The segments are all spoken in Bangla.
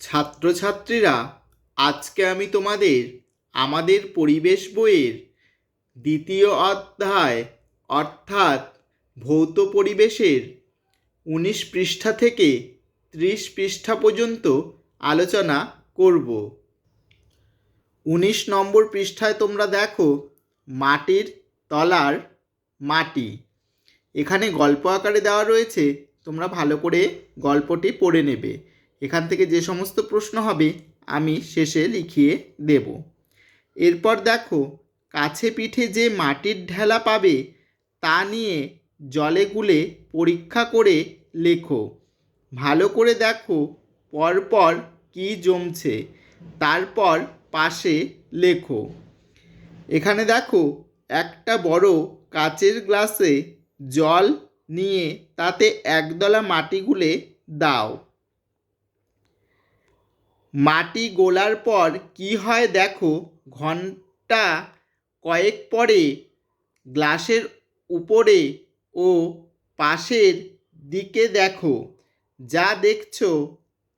ছাত্রছাত্রীরা, আজকে আমি তোমাদের আমাদের পরিবেশ বইয়ের দ্বিতীয় অধ্যায়, অর্থাৎ ভৌত পরিবেশের উনিশ পৃষ্ঠা থেকে ত্রিশ পৃষ্ঠা পর্যন্ত আলোচনা করব। উনিশ নম্বর পৃষ্ঠায় তোমরা দেখো মাটির তলার মাটি। এখানে গল্প আকারে দেওয়া রয়েছে, তোমরা ভালো করে গল্পটি পড়ে নেবে। এখান থেকে যে সমস্ত প্রশ্ন হবে, আমি শেষে লিখিয়ে দেব। এরপর দেখো, কাছে পিঠে যে মাটির ঢেলা পাবে, তা নিয়ে জলে গুলে পরীক্ষা করে লেখো। ভালো করে দেখো, পরপর কি জমছে, তারপর পাশে লেখো। এখানে দেখো, একটা বড় কাচের গ্লাসে জল নিয়ে তাতে একদলা মাটি গুলে দাও। মাটি গোলার পর কি হয় দেখো, ঘণ্টা কয়েক পরে গ্লাসের উপরে ও পাশের দিকে দেখো, যা দেখছ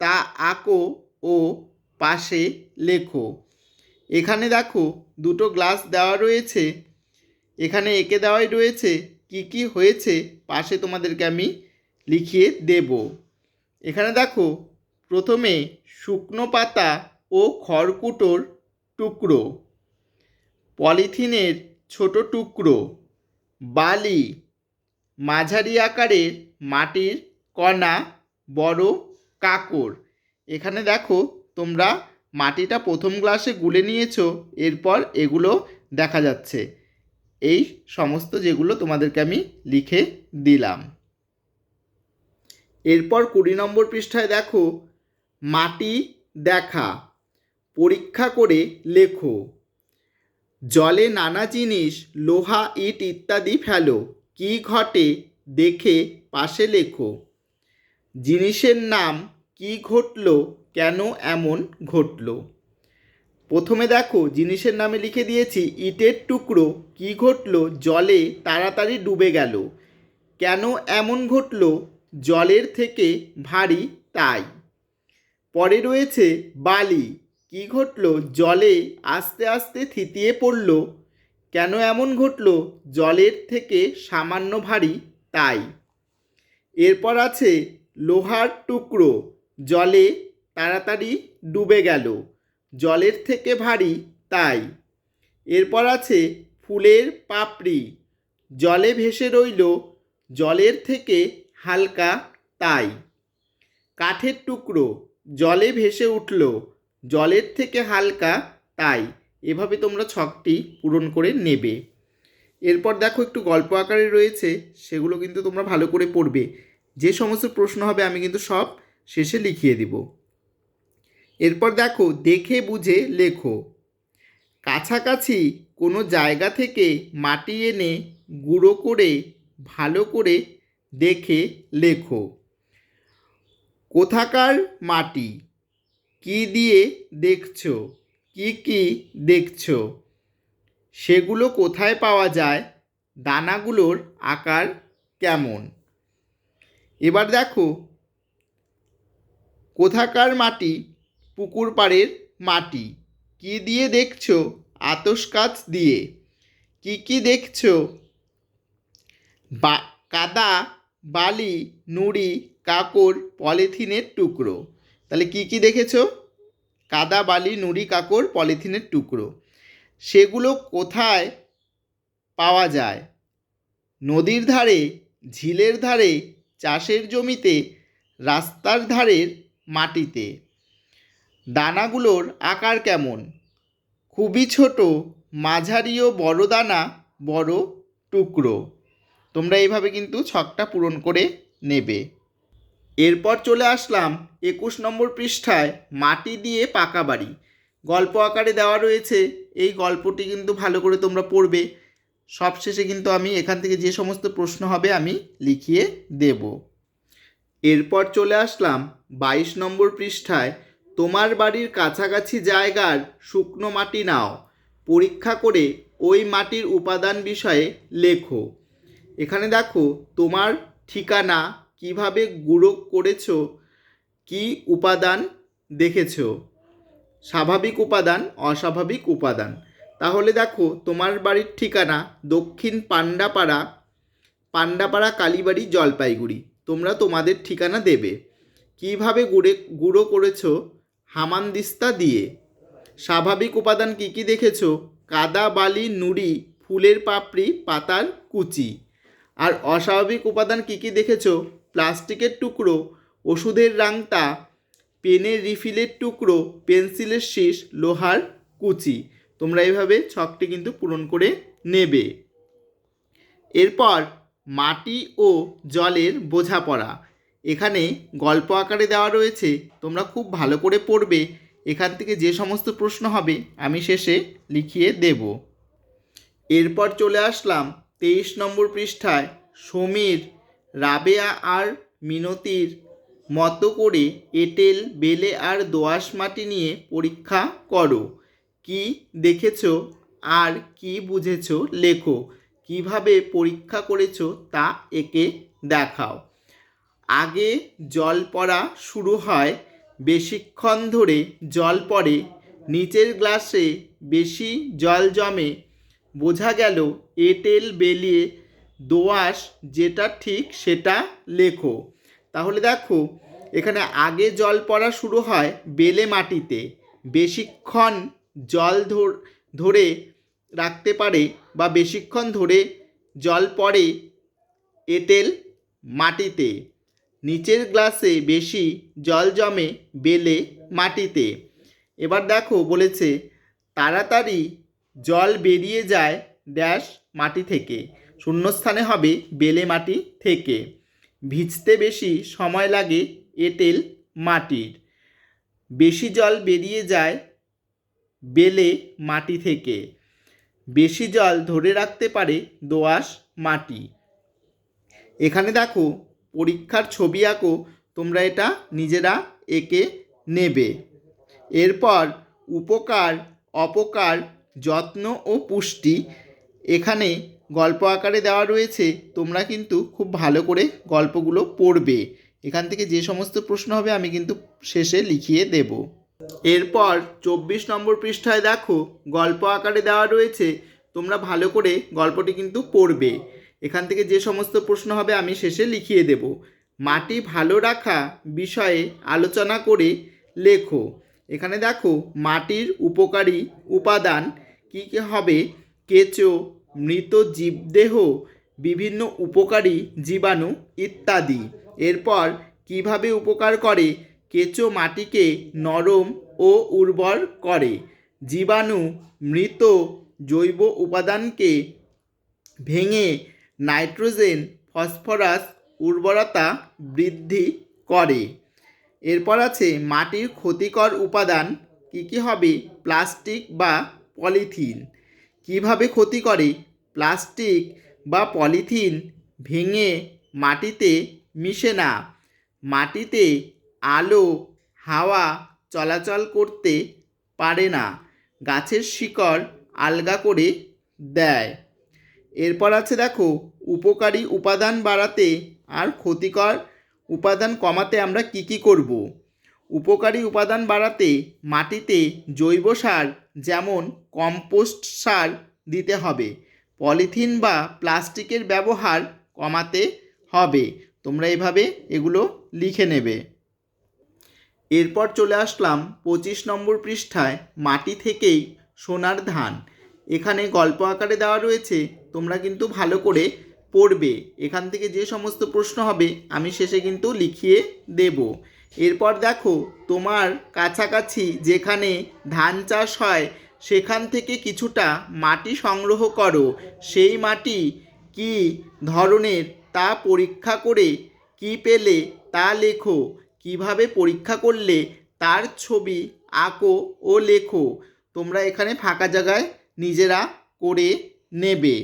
তা আঁকো ও পাশে লেখো। এখানে দেখো, দুটো গ্লাস দেওয়া রয়েছে। এখানে এঁকে দেওয়াই রয়েছে, কি কি হয়েছে পাশে তোমাদেরকে আমি লিখিয়ে দেব। এখানে দেখো প্রথমে শুকনো পাতা ও খড়কুটোর টুকরো, পলিথিনের ছোট টুকরো, বালি, মাঝারি আকারের মাটির কণা, বড় কাকড় এখানে দেখো, তোমরা মাটিটা প্রথম গ্লাসে গুলে নিয়েছো, এরপর এগুলো দেখা যাচ্ছে। এই সমস্ত যেগুলো তোমাদেরকে আমি লিখে দিলাম। এরপর কুড়ি নম্বর পৃষ্ঠায় দেখো মাটি দেখা, পরীক্ষা করে লেখো। জলে নানা জিনিস, লোহা, ইট ইত্যাদি ফেলো, কি ঘটে দেখে পাশে লেখো। জিনিসের নাম কি ঘটলো, কেন এমন ঘটলো? প্রথমে দেখো, জিনিসের নামে লিখে দিয়েছি, ইটের টুকরো, কি ঘটলো, জলে তাড়াতাড়ি ডুবে গেল। কেন এমন ঘটলো, জলের থেকে ভারী তাই। পরে রয়েছে বালি। কি ঘটলো? জলে আস্তে আস্তে থিতিয়ে পড়ল। কেন এমন ঘটলো? জলের থেকে সামান্য ভারী, তাই। এরপর আছে লোহার টুকরো। জলে তাড়াতাড়ি ডুবে গেল। জলের থেকে ভারী, তাই। এরপর আছে ফুলের পাপড়ি। জলে ভেসে রইল। জলের থেকে হালকা, তাই। কাঠের টুকরো। জলে ভেসে উঠল। জলের থেকে হালকা, তাই। এভাবে তোমরা ছকটি পূরণ করে নেবে। এরপর দেখো একটু গল্প আকারে রয়েছে, সেগুলো কিন্তু তোমরা ভালো করে পড়বে। যে সমস্ত প্রশ্ন হবে আমি কিন্তু সব শেষে লিখিয়ে দিব। এরপর দেখো, দেখে বুঝে লেখো। কাছাকাছি কোনো জায়গা থেকে মাটি এনে গুঁড়ো করে, ভালো করে দেখে লেখো। কোথাকার মাটি? কি দিয়ে দেখছ? কি কি দেখছ? সেগুলো কোথায় পাওয়া যায়? দানাগুলোর আকার কেমন? এবার দেখো। কোথাকার মাটি? পুকুর পাড়ের মাটি। কি দিয়ে দেখছ? আতস কাচ দিয়ে। কি কি দেখছ? বা, কাদা, বালি, নুড়ি কাকড় পলিথিনের টুকরো। তাহলে কি কি দেখেছ? কাদা, বালি, নুড়ি কাকড় পলিথিনের টুকরো। সেগুলো কোথায় পাওয়া যায়? নদীর ধারে, ঝিলের ধারে, চাষের জমিতে, রাস্তার ধারের মাটিতে। দানাগুলোর আকার কেমন? খুবই ছোট, মাঝারি ও বড় দানা, বড় টুকরো। তোমরা এইভাবে কিন্তু ছকটা পূরণ করে নেবে। এরপর চলে আসলাম একুশ নম্বর পৃষ্ঠায় মাটি দিয়ে পাকা বাড়ি। গল্প আকারে দেওয়া রয়েছে, এই গল্পটি কিন্তু ভালো করে তোমরা পড়বে। সবশেষে কিন্তু আমি এখান থেকে যে সমস্ত প্রশ্ন হবে আমি লিখিয়ে দেব। এরপর চলে আসলাম বাইশ নম্বর পৃষ্ঠায়, তোমার বাড়ির কাছাকাছি জায়গার শুকনো মাটি নাও, পরীক্ষা করে ওই মাটির উপাদান বিষয়ে লেখো। এখানে দেখো, তোমার ঠিকানা কীভাবে গুঁড়ো করেছ? কি উপাদান দেখেছ? স্বাভাবিক উপাদান, অস্বাভাবিক উপাদান। তাহলে দেখো, তোমার বাড়ির ঠিকানা দক্ষিণ পাণ্ডাপাড়া পাণ্ডাপাড়া কালীবাড়ি, জলপাইগুড়ি। তোমরা তোমাদের ঠিকানা দেবে। কীভাবে গুড়ে, গুঁড়ো করেছ? হামানদিস্তা দিয়ে। স্বাভাবিক উপাদান কি কি দেখেছ? কাদা, বালি, নুড়ি, ফুলের পাপড়ি, পাতার কুচি। আর অস্বাভাবিক উপাদান কি কি দেখেছ? প্লাস্টিকের টুকরো, ওষুধের রাংতা, পেনের রিফিলের টুকরো, পেন্সিলের শীষ, লোহার কুচি। তোমরা এইভাবে ছকটি কিন্তু পূরণ করে নেবে। এরপর মাটি ও জলের বোঝাপড়া। এখানে গল্প আকারে দেওয়া রয়েছে। তোমরা খুব ভালো করে পড়বে। এখান থেকে যে সমস্ত প্রশ্ন হবে, আমি শেষে লিখিয়ে দেব। এরপর চলে আসলাম তেইশ নম্বর পৃষ্ঠায়, সমীর রাবেয়া আর মিনতির মতো করে এঁটেল, বেলে আর দোআঁশ মাটি নিয়ে পরীক্ষা করো। কি দেখেছ আর কি বুঝেছ লেখো। কীভাবে পরীক্ষা করেছ তা একে দেখাও। আগে জল পড়া শুরু হয় বেশিক্ষণ ধরে জল পড়ে, নিচের গ্লাসে বেশি জল জমে। বোঝা গেল এঁটেল বেলিয়ে দোআঁশ যেটা ঠিক সেটা লেখো। তাহলে দেখো, এখানে আগে জল পড়া শুরু হয় বেলে মাটিতে। বেশিক্ষণ জল ধরে রাখতে পারে বা বেশিক্ষণ ধরে জল পড়ে এঁটেল মাটিতে। নিচের গ্লাসে বেশি জল জমে বেলে মাটিতে। এবার দেখো বলেছে, তাড়াতাড়ি জল বেরিয়ে যায় ড্যাশ মাটি থেকে। শূন্যস্থানে হবে বেলে মাটি থেকে। ভিজতে বেশি সময় লাগে এঁটেল মাটির। বেশি জল বেরিয়ে যায় বেলে মাটি থেকে। বেশি জল ধরে রাখতে পারে দোআঁশ মাটি। এখানে দেখো, পরীক্ষার ছবি আঁকো, তোমরা এটা নিজেরা এঁকে নেবে। এরপর উপকার, অপকার, যত্ন ও পুষ্টি। এখানে গল্প আকারে দেওয়া রয়েছে, তোমরা কিন্তু খুব ভালো করে গল্পগুলো পড়বে। এখান থেকে যে সমস্ত প্রশ্ন হবে আমি কিন্তু শেষে লিখিয়ে দেব। এরপর চব্বিশ নম্বর পৃষ্ঠায় দেখো, গল্প আকারে দেওয়া রয়েছে, তোমরা ভালো করে গল্পটি কিন্তু পড়বে। এখান থেকে যে সমস্ত প্রশ্ন হবে আমি শেষে লিখিয়ে দেব। মাটি ভালো রাখা বিষয়ে আলোচনা করে লেখো। এখানে দেখো, মাটির উপকারী উপাদান কী কী হবে? কেঁচো মৃত জীবদেহ, বিভিন্ন উপকারী জীবাণু ইত্যাদি। এরপর কীভাবে উপকার করে? কেঁচো মাটিকে নরম ও উর্বর করে। জীবাণু মৃত জৈব উপাদানকে ভেঙে নাইট্রোজেন, ফসফরাস, উর্বরতা বৃদ্ধি করে। এরপর আছে মাটির ক্ষতিকর উপাদান। কী কী হবে? প্লাস্টিক বা পলিথিন। কীভাবে ক্ষতি করে? প্লাস্টিক বা পলিথিন ভেঙে মাটিতে মিশে না। মাটিতে আলো, হাওয়া চলাচল করতে পারে না। গাছের শিকড় আলগা করে দেয়। এরপর আছে দেখো, উপকারী উপাদান বাড়াতে আর ক্ষতিকর উপাদান কমাতে আমরা কি কি করব? উপকারী উপাদান বাড়াতে মাটিতে জৈব সার যেমন কম্পোস্ট সার দিতে হবে, পলিথিন বা প্লাস্টিকের ব্যবহার কমাতে হবে। তোমরা এভাবে এগুলো লিখে নেবে। এরপর চলে আসলাম পঁচিশ নম্বর পৃষ্ঠায় মাটি থেকেই সোনার ধান। এখানে গল্প আকারে দেওয়া রয়েছে, তোমরা কিন্তু ভালো করে পড়বে। এখান থেকে যে সমস্ত প্রশ্ন হবে, আমি শেষে কিন্তু লিখিয়ে দেব। এরপর দেখো, তোমার কাছাকাছি যেখানে ধান চাষ হয়, সেখান থেকে কিছুটা মাটি সংগ্রহ করো। সেই মাটি কি ধরনের তা পরীক্ষা করে কি পেলে তা লেখো। কীভাবে পরীক্ষা করলে তার ছবি আঁকো ও লেখো। তোমরা এখানে ফাঁকা জায়গায় নিজেরা করে নেবে।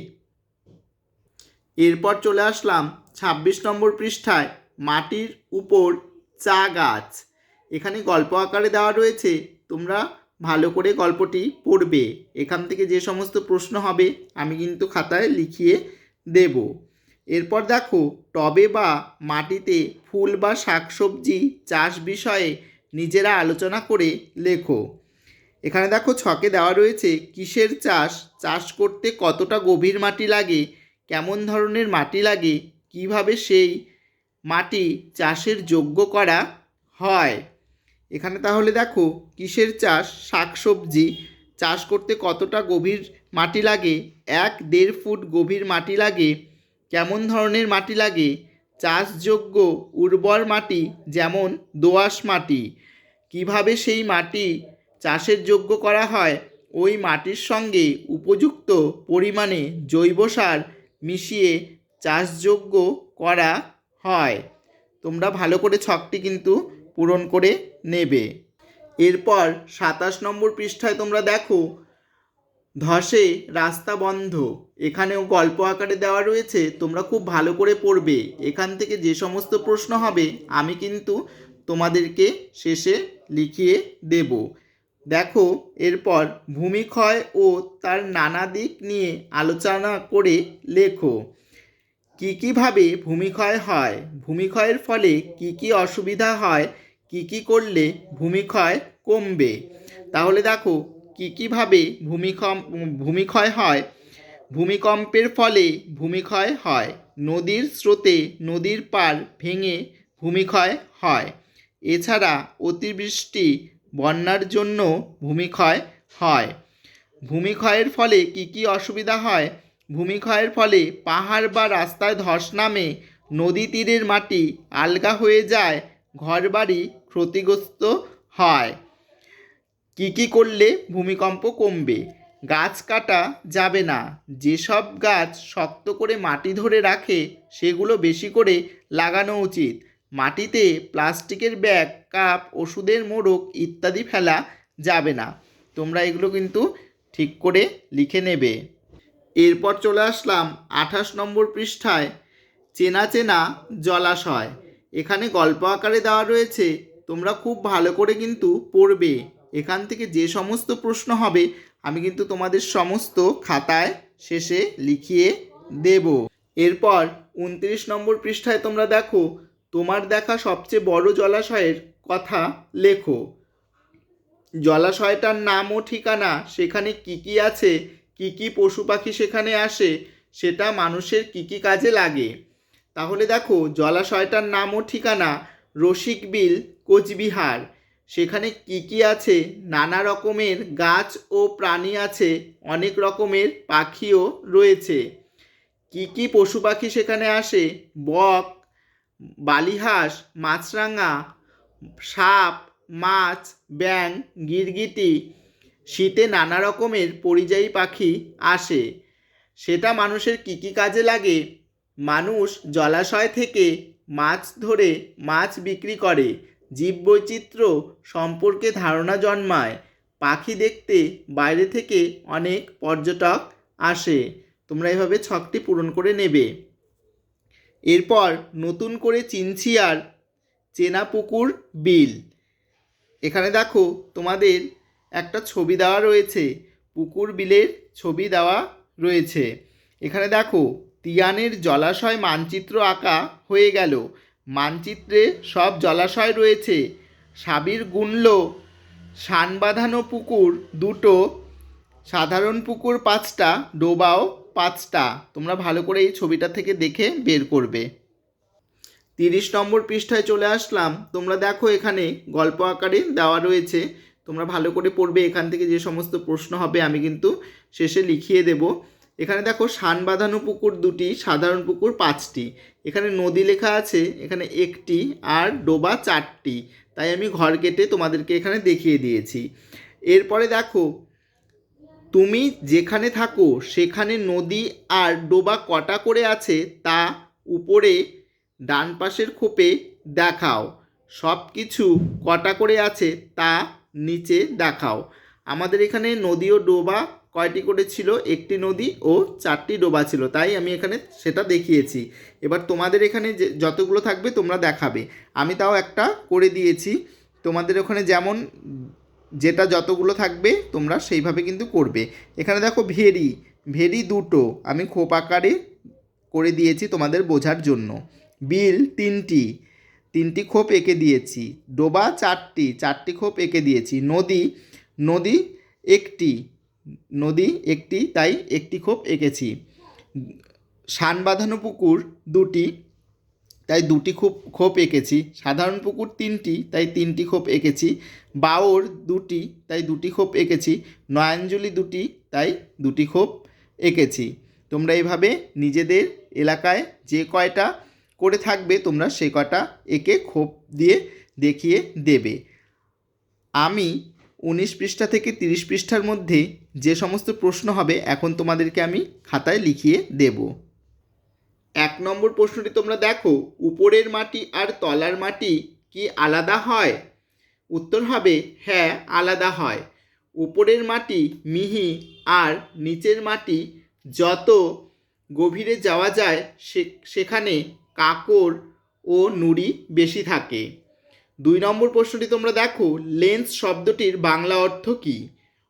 এরপর চলে আসলাম ছাব্বিশ নম্বর পৃষ্ঠায়, মাটির উপর চা গাছ। এখানে গল্প আকারে দেওয়া রয়েছে, তোমরা ভালো করে গল্পটি পড়বে। এখান থেকে যে সমস্ত প্রশ্ন হবে, আমি কিন্তু খাতায় লিখিয়ে দেব। এরপর দেখো, টবে বা মাটিতে ফুল বা শাকসবজি চাষ বিষয়ে নিজেরা আলোচনা করে লেখো। এখানে দেখো, ছকে দেওয়া রয়েছে, কিসের চাষ চাষ করতে কতটা গভীর মাটি লাগে, কেমন ধরনের মাটি লাগে, কীভাবে সেই মাটি চাষের যোগ্য করা হয়। এখানে তাহলে দেখো, কিসের চাষ? শাকসবজি। চাষ করতে কতটা গভীর মাটি লাগে? এক দেড় ফুট গভীর মাটি লাগে। কেমন ধরনের মাটি লাগে? চাষযোগ্য উর্বর মাটি, যেমন দোআঁশ মাটি। কীভাবে সেই মাটি চাষের যোগ্য করা হয়? ওই মাটির সঙ্গে উপযুক্ত পরিমাণে জৈব সার মিশিয়ে চাষযোগ্য করা হয়। তোমরা ভালো করে ছকটি কিন্তু পূরণ করে নেবে। এরপর সাতাশ নম্বর পৃষ্ঠায় তোমরা দেখো, ধসে রাস্তা বন্ধ। এখানেও গল্প আকারে দেওয়া রয়েছে, তোমরা খুব ভালো করে পড়বে। এখান থেকে যে সমস্ত প্রশ্ন হবে, আমি কিন্তু তোমাদেরকে শেষে লিখিয়ে দেব। দেখো, এরপর ভূমিক্ষয় ও তার নানা দিক নিয়ে আলোচনা করে লেখো। কী কীভাবে ভূমিক্ষয় হয়? ভূমিক্ষয়ের ফলে কী কী অসুবিধা হয়? কী কী করলে ভূমিক্ষয় কমবে? তাহলে দেখো, কী কীভাবে ভূমিকম্প ভূমিক্ষয় হয়? ভূমিকম্পের ফলে ভূমিক্ষয় হয়। নদীর স্রোতে নদীর পার ভেঙে ভূমিক্ষয় হয়। এছাড়া অতিবৃষ্টি, বন্যার জন্য ভূমিক্ষয় হয়। ভূমিক্ষয়ের ফলে কী কী অসুবিধা হয়? ভূমিক্ষয়ের ফলে পাহাড় বা রাস্তায় ধস নামে নদী তীরের মাটি আলগা হয়ে যায়, ঘরবাড়ি ক্ষতিগ্রস্ত হয়। কী কী করলে ভূমিকম্প কমবে? গাছ কাটা যাবে না। যেসব গাছ শক্ত করে মাটি ধরে রাখে, সেগুলো বেশি করে লাগানো উচিত। মাটিতে প্লাস্টিকের ব্যাগ, কাপ, ওষুধের মোড়ক ইত্যাদি ফেলা যাবে না। তোমরা এগুলো কিন্তু ঠিক করে লিখে নেবে। এরপর চলে আসলাম আঠাশ নম্বর পৃষ্ঠায়, চেনা চেনা জলাশয়। এখানে গল্প আকারে দেওয়া রয়েছে, তোমরা খুব ভালো করে কিন্তু পড়বে। এখান থেকে যে সমস্ত প্রশ্ন হবে, আমি কিন্তু তোমাদের সমস্ত খাতায় শেষে লিখিয়ে দেব। এরপর উনত্রিশ নম্বর পৃষ্ঠায় তোমরা দেখো, তোমার দেখা সবচেয়ে বড় জলাশয়ের কথা লেখো। জলাশয়টার নাম ও ঠিকানা, সেখানে কি কি আছে কি কি পশু পাখি সেখানে আসে, সেটা মানুষের কি কি কাজে লাগে? তাহলে দেখো, জলাশয়টার নাম ও ঠিকানা রসিক বিল, কোচবিহার। সেখানে কি কি আছে? নানা রকমের গাছ ও প্রাণী আছে, অনেক রকমের পাখিও রয়েছে। কি কি পশু পাখি সেখানে আসে? বক, বালিহাঁস, মাছরাঙা, সাপ, মাছ ব্যাং গিরগিটি শীতে নানা রকমের পরিযায়ী পাখি আসে। সেটা মানুষের কী কী কাজে লাগে? মানুষ জলাশয় থেকে মাছ ধরে মাছ বিক্রি করে, জীববৈচিত্র্য সম্পর্কে ধারণা জন্মায়। পাখি দেখতে বাইরে থেকে অনেক পর্যটক আসে। তোমরা এভাবে ছকটি পূরণ করে নেবে। এরপর নতুন করে চিনছিয়ার চেনা পুকুর বিল। এখানে দেখো তোমাদের একটা ছবি দেওয়া রয়েছে, পুকুর বিলের ছবি দেওয়া রয়েছে। এখানে দেখো, তিয়ানের জলাশয় মানচিত্র আঁকা হয়ে গেল। মানচিত্রে সব জলাশয় রয়েছে। সাবির গুনল সান বাঁধানো পুকুর দুটো, সাধারণ পুকুর পাঁচটা, ডোবাও পাঁচটা। তোমরা ভালো করে এই ছবিটা থেকে দেখে বের করবে। তিরিশ নম্বর পৃষ্ঠায় চলে আসলাম। তোমরা দেখো এখানে গল্প আকারে দেওয়া রয়েছে। তোমরা ভালো করে পড়বে, এখান থেকে যে সমস্ত প্রশ্ন হবে আমি কিন্তু শেষে লিখিয়ে দেব। এখানে দেখো সান বাঁধানো পুকুর দুটি, সাধারণ পুকুর পাঁচটি। এখানে নদী লেখা আছে, এখানে একটি আর ডোবা চারটি। তাই আমি ঘর কেটে তোমাদেরকে এখানে দেখিয়ে দিয়েছি। এরপরে দেখো, তুমি যেখানে থাকো, সেখানে নদী আর ডোবা কটা করে আছে তা উপরে ডান পাশের খোপে দেখাও। সব কিছু কটা করে আছে তা নিচে দেখাও। আমাদের এখানে নদী ও ডোবা কয়টি করে ছিল? একটি নদী ও চারটি ডোবা ছিল। তাই আমি এখানে সেটা দেখিয়েছি। এবার তোমাদের এখানে যে যতগুলো থাকবে তোমরা দেখাবে। আমি তাও একটা করে দিয়েছি। তোমাদের ওখানে যেমন যেটা যতগুলো থাকবে তোমরা সেইভাবে কিন্তু করবে। এখানে দেখো ভেরি ভেরি দুটো আমি খোপ আকারে করে দিয়েছি তোমাদের বোঝার জন্য। বিল তিনটি তিনটি খোপ এঁকে দিয়েছি। ডোবা চারটি চারটি খোপ এঁকে দিয়েছি। নদী নদী একটি নদী একটি, তাই একটি খোপ এঁকেছি। সান বাঁধানো পুকুর দুটি, তাই দুটি খোপ খোপ এঁকেছি। সাধারণ পুকুর তিনটি, তাই তিনটি খোপ এঁকেছি। বাওর দুটি, তাই দুটি খোপ এঁকেছি। নয়নজলি দুটি, তাই দুটি খোপ এঁকেছি। তোমরা এইভাবে নিজেদের এলাকায় যে কয়টা করে থাকবে তোমরা সে কটা একে খোপ দিয়ে দেখিয়ে দেবে। আমি উনিশ পৃষ্ঠা থেকে তিরিশ পৃষ্ঠার মধ্যে যে সমস্ত প্রশ্ন হবে এখন তোমাদেরকে আমি খাতায় লিখিয়ে দেবো। এক নম্বর প্রশ্নটি তোমরা দেখো, উপরের মাটি আর তলার মাটি কি আলাদা হয়? উত্তর হবে হ্যাঁ আলাদা হয়। উপরের মাটি মিহি আর নিচের মাটি যত গভীরে যাওয়া যায় সেখানে কাকর ও নুড়ি বেশি থাকে। দুই নম্বর প্রশ্নটি তোমরা দেখো, লেন্স শব্দটির বাংলা অর্থ কী?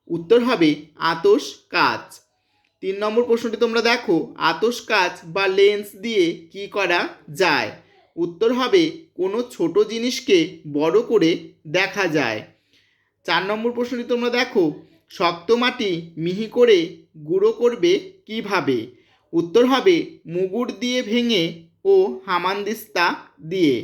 উত্তর হবে আতস কাচ। তিন নম্বর প্রশ্নটি তোমরা দেখো আতস কাচ বা লেন্স দিয়ে কি করা যায়? উত্তর হবে, কোনো ছোট জিনিসকে বড় করে দেখা যায়। চার নম্বর প্রশ্নটি তোমরা দেখো, শক্ত মাটি মিহি করে গুঁড়ো করবে কীভাবে? উত্তর হবে, মুগুর দিয়ে ভেঙে ও হামানদিস্তা দিয়ে।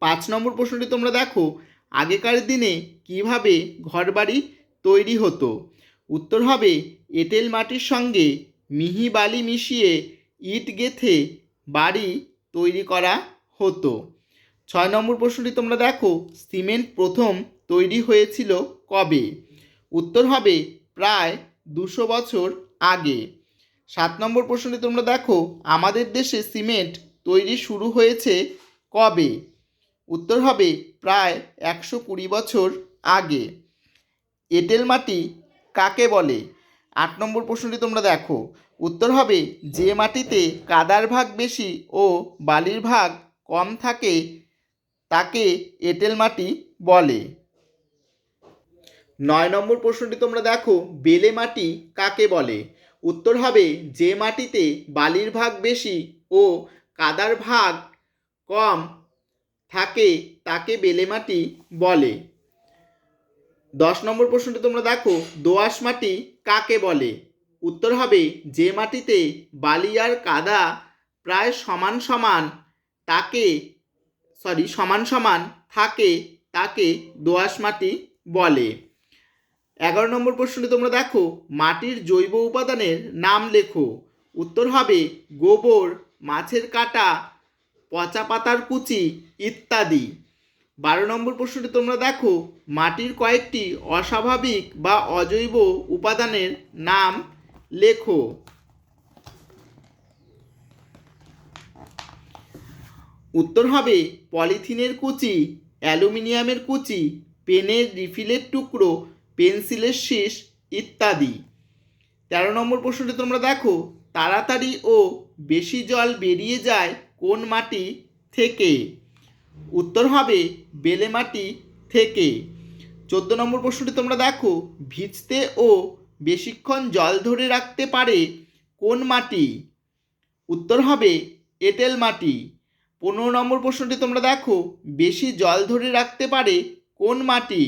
পাঁচ নম্বর প্রশ্নটি তোমরা দেখো, আগেকার দিনে কীভাবে ঘরবাড়ি তৈরি হতো? উত্তর হবে, এঁটেল মাটির সঙ্গে মিহি বালি মিশিয়ে ইট গেথে বাড়ি তৈরি করা হতো। ছয় নম্বর প্রশ্নটি তোমরা দেখো, সিমেন্ট প্রথম তৈরি হয়েছিল কবে? উত্তর হবে, প্রায় দুশো বছর আগে। সাত নম্বর প্রশ্নটি তোমরা দেখো, আমাদের দেশে সিমেন্ট তৈরি শুরু হয়েছে কবে? উত্তর হবে প্রায় একশো কুড়ি বছর আগে। এঁটেল মাটি কাকে বলে? আট নম্বর প্রশ্নটি তোমরা দেখো, উত্তর হবে যে মাটিতে কাদার ভাগ বেশি ও বালির ভাগ কম থাকে, তাকে এঁটেল মাটি বলে। নয় নম্বর প্রশ্নটি তোমরা দেখো, বেলে মাটি কাকে বলে? উত্তর হবে যে মাটিতে বালির ভাগ বেশি ও কাদার ভাগ কম থাকে তাকে বেলে মাটি বলে। দশ নম্বর প্রশ্নটি তোমরা দেখো, দোআঁশ মাটি কাকে বলে? উত্তর হবে যে মাটিতে বালি আর কাদা প্রায় সমান সমান তাকে সরি সমান সমান থাকে তাকে দোআঁশ মাটি বলে। এগারো নম্বর প্রশ্নটি তোমরা দেখো। মাটির জৈব উপাদানের নাম লেখো। উত্তর হবে গোবর, মাছের কাঁটা, পচা পাতার কুচি ইত্যাদি। বারো নম্বর প্রশ্নটি তোমরা দেখো। মাটির কয়েকটি অস্বাভাবিক বা অজৈব উপাদানের নাম লেখো। উত্তর হবে পলিথিনের কুচি, অ্যালুমিনিয়ামের কুচি, পেনের রিফিলের টুকরো পেন্সিলের শীষ ইত্যাদি। তেরো নম্বর প্রশ্নটি তোমরা দেখো, তাড়াতাড়ি ও বেশি জল বেরিয়ে যায় কোন মাটি থেকে? উত্তর হবে বেলে মাটি থেকে। চোদ্দ নম্বর প্রশ্নটি তোমরা দেখো, ভিজতে ও বেশিক্ষণ জল ধরে রাখতে পারে কোন মাটি? উত্তর হবে এঁটেল মাটি। পনেরো নম্বর প্রশ্নটি তোমরা দেখো, বেশি জল ধরে রাখতে পারে কোন মাটি?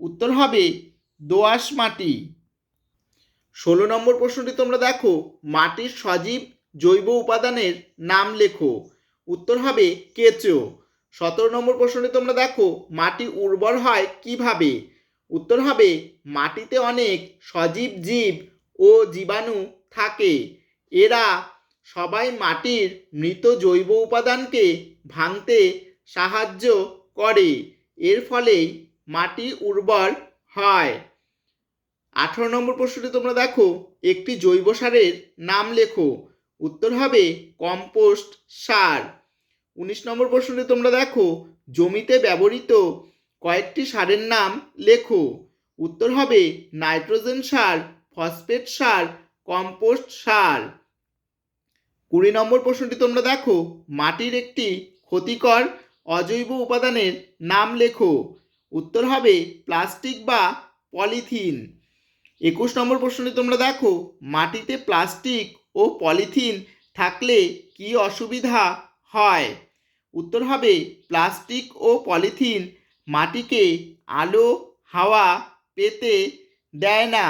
উত্তর হবে দোআঁশ মাটি। ষোলো নম্বর প্রশ্নটি তোমরা দেখো, মাটির সজীব জৈব উপাদানের নাম লেখো। উত্তর হবে কেঁচো। সতেরো নম্বর প্রশ্নটি তোমরা দেখো, মাটি উর্বর হয় কীভাবে? উত্তর হবে, মাটিতে অনেক সজীব জীব ও জীবাণু থাকে। এরা সবাই মাটির মৃত জৈব উপাদানকে ভাঙতে সাহায্য করে। এর ফলেই মাটি উর্বর হয়। আঠারো নম্বর প্রশ্নটি তোমরা দেখো, একটি জৈব সারের নাম লেখো। উত্তর হবে কম্পোস্ট সার। উনিশ নম্বর প্রশ্নটি তোমরা দেখো, জমিতে ব্যবহৃত কয়েকটি সারের নাম লেখো। উত্তর হবে নাইট্রোজেন সার, ফসফেট সার, কম্পোস্ট সার। কুড়ি নম্বর প্রশ্নটি তোমরা দেখো, মাটির একটি ক্ষতিকর অজৈব উপাদানের নাম লেখো। উত্তর হবে প্লাস্টিক বা পলিথিন। একুশ নম্বর প্রশ্নটি তোমরা দেখো, মাটিতে প্লাস্টিক ও পলিথিন থাকলে কি অসুবিধা হয়? উত্তর হবে প্লাস্টিক ও পলিথিন মাটিকে আলো, হাওয়া পেতে দেয় না।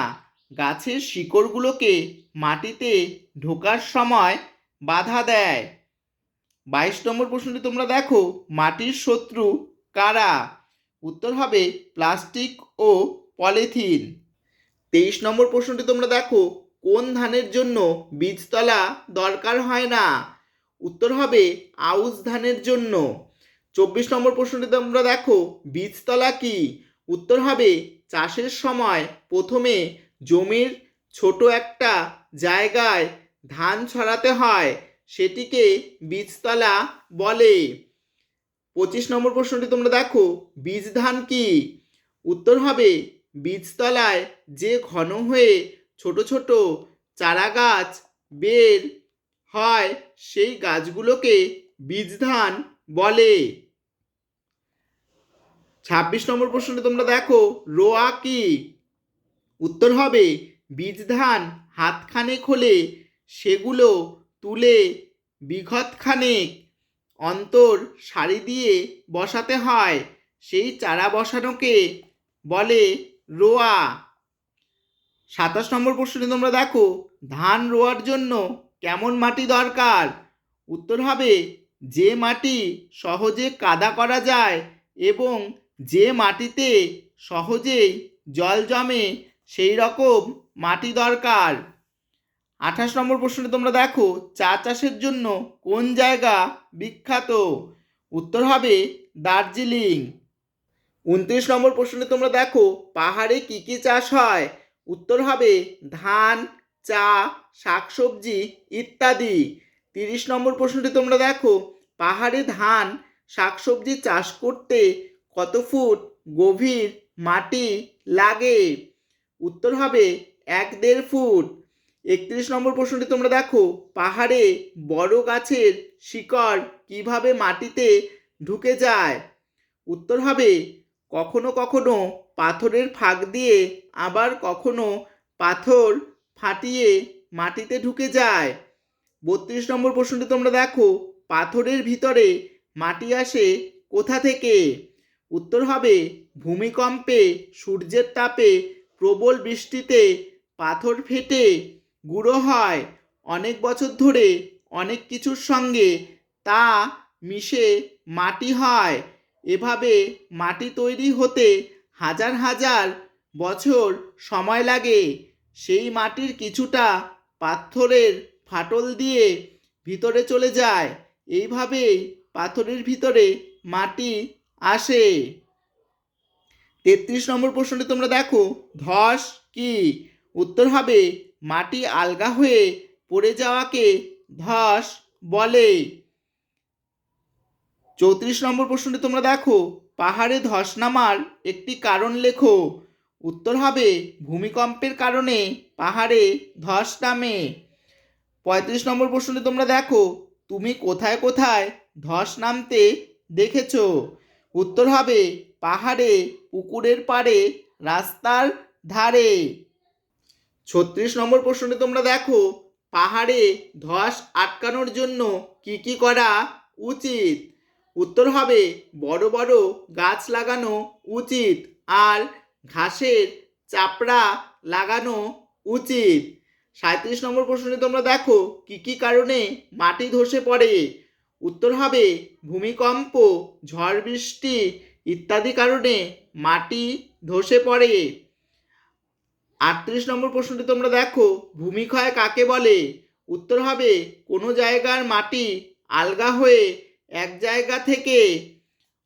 গাছের শিকড়গুলোকে মাটিতে ঢোকার সময় বাধা দেয়। বাইশ নম্বর প্রশ্নটি তোমরা দেখো, মাটির শত্রু কারা? উত্তর হবে প্লাস্টিক ও পলিথিন। তেইশ নম্বর প্রশ্নটি তোমরা দেখো, কোন ধানের জন্য বীজতলা দরকার হয় না? উত্তর হবে আউশ ধানের জন্য। চব্বিশ নম্বর প্রশ্নটি তোমরা দেখো, বীজতলা কি? উত্তর হবে চাষের সময় প্রথমে জমির ছোট একটা জায়গায় ধান ছড়াতে হয়, সেটিকে বীজতলা বলে। পঁচিশ নম্বর প্রশ্নটি তোমরা দেখো। বীজ ধান কি? উত্তর হবে, বীজতলায় যে ঘন হয়ে ছোট ছোট চারা গাছ বের হয়, সেই গাছগুলোকে বীজ ধান বলে। ছাব্বিশ নম্বর প্রশ্নটি তোমরা দেখো, রোয়া কি? উত্তর হবে, বীজ ধান হাতখানেক হলে সেগুলো তুলে বিঘতখানেক অন্তর সারি দিয়ে বসাতে হয়। সেই চারা বসানোকে বলে রোয়া। সাতাশ নম্বর প্রশ্নটি তোমরা দেখো, ধান রোয়ার জন্য কেমন মাটি দরকার? উত্তর হবে, যে মাটি সহজে কাদা করা যায় এবং যে মাটিতে সহজেই জল জমে, সেই রকম মাটি দরকার। আঠাশ নম্বর প্রশ্নটি তোমরা দেখো, চা চাষের জন্য কোন জায়গা বিখ্যাত? উত্তর হবে দার্জিলিং। উনত্রিশ নম্বর প্রশ্নে তোমরা দেখো, পাহাড়ে কি কি চাষ হয়? উত্তর হবে ধান, চা, শাকসবজি ইত্যাদি। তিরিশ নম্বর প্রশ্নটি তোমরা দেখো, পাহাড়ে ধান, শাকসবজি চাষ করতে কত ফুট গভীর মাটি লাগে? উত্তর হবে এক দেড় ফুট। একত্রিশ নম্বর প্রশ্নটি তোমরা দেখো। পাহাড়ে বড় গাছের শিকড় কীভাবে মাটিতে ঢুকে যায়? উত্তর হবে, কখনো কখনো পাথরের ফাঁক দিয়ে আবার কখনো পাথর ফাটিয়ে মাটিতে ঢুকে যায়। বত্রিশ নম্বর প্রশ্নটি তোমরা দেখো, পাথরের ভিতরে মাটি আসে কোথা থেকে? উত্তর হবে, ভূমিকম্পে, সূর্যের তাপে, প্রবল বৃষ্টিতে পাথর ফেটে গুঁড়ো হয়। অনেক বছর ধরে অনেক কিছুর সঙ্গে তা মিশে মাটি হয়। এভাবে মাটি তৈরি হতে হাজার হাজার বছর সময় লাগে। সেই মাটির কিছুটা পাথরের ফাটল দিয়ে ভিতরে চলে যায়। এইভাবেই পাথরের ভিতরে মাটি আসে। তেত্রিশ নম্বর প্রশ্নটি তোমরা দেখো। ধস কি? উত্তর হবে মাটি আলগা হয়ে পড়ে যাওয়াকে ধস বলে। চৌত্রিশ নম্বর প্রশ্নটি তোমরা দেখো। পাহাড়ে ধস নামার একটি কারণ লেখো। উত্তর হবে, ভূমিকম্পের কারণে পাহাড়ে ধস নামে। পঁয়ত্রিশ নম্বর প্রশ্নটি তোমরা দেখো, তুমি কোথায় কোথায় ধস নামতে দেখেছ? উত্তর হবে, পাহাড়ে পুকুরের পাড়ে রাস্তার ধারে। ছত্রিশ নম্বর প্রশ্নটি তোমরা দেখো। পাহাড়ে ধস আটকানোর জন্য কি কি করা উচিত? উত্তর হবে বড় বড় গাছ লাগানো উচিত আর ঘাসের চাপড়া লাগানো উচিত। সাঁত্রিশ নম্বর প্রশ্নটি তোমরা দেখো, কি কি কারণে মাটি ধসে পড়ে? উত্তর হবে ভূমিকম্প, ঝড় বৃষ্টি ইত্যাদি কারণে মাটি ধসে পড়ে। আটত্রিশ নম্বর প্রশ্নটি তোমরা দেখো। ভূমিক্ষয় কাকে বলে? উত্তর হবে, কোনো জায়গার মাটি আলগা হয়ে এক জায়গা থেকে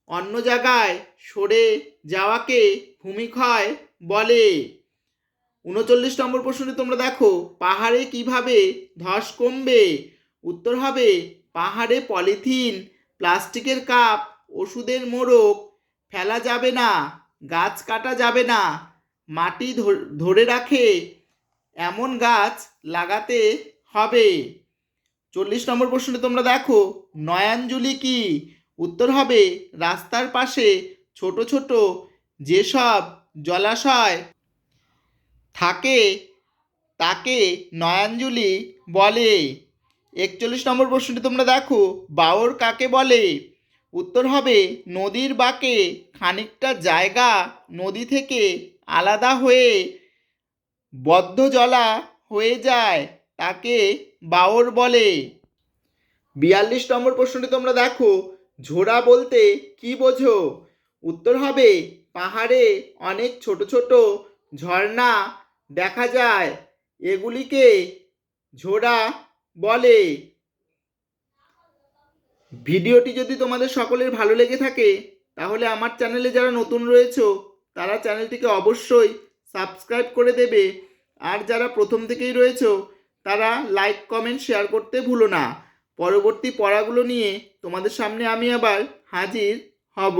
অন্য জায়গায় সরে যাওয়াকে ভূমিক্ষয় বলে। উনচল্লিশ নম্বর প্রশ্নটি তোমরা দেখো, পাহাড়ে কীভাবে ধস কমবে? উত্তর হবে, পাহাড়ে পলিথিন, প্লাস্টিকের কাপ, ওষুধের মোড়ক, ফেলা যাবে না, গাছ কাটা যাবে না। মাটি ধর- রাখে, এমন গাছ লাগাতে হবে। চল্লিশ নম্বর প্রশ্নটি তোমরা দেখো, নয়াঞ্জলি কি? উত্তর হবে, রাস্তার পাশে ছোট ছোট যেসব জলাশয় থাকে, তাকে নয়াঞ্জলি বলে। একচল্লিশ নম্বর প্রশ্নটি তোমরা দেখো, বাওর কাকে বলে? উত্তর হবে, নদীর বাঁকে, খানিকটা জায়গা নদী থেকে আলাদা হয়ে বদ্ধ জলা হয়ে যায়, তাকে বাওর বলে। বিয়াল্লিশ নম্বর প্রশ্নটি তোমরা দেখো। ঝোড়া বলতে কি বোঝো? উত্তর হবে, পাহাড়ে অনেক ছোট ছোট ঝর্ণা দেখা যায়, এগুলিকে ঝোড়া বলে। ভিডিওটি যদি তোমাদের সকলের ভালো লেগে থাকে, তাহলে আমার চ্যানেলে যারা নতুন রয়েছে তারা চ্যানেলটিকে অবশ্যই সাবস্ক্রাইব করে দেবে। আর যারা প্রথম থেকেই রয়েছ, তারা লাইক, কমেন্ট, শেয়ার করতে ভুলো না। পরবর্তী পড়াগুলো নিয়ে তোমাদের সামনে আমি আবার হাজির হব।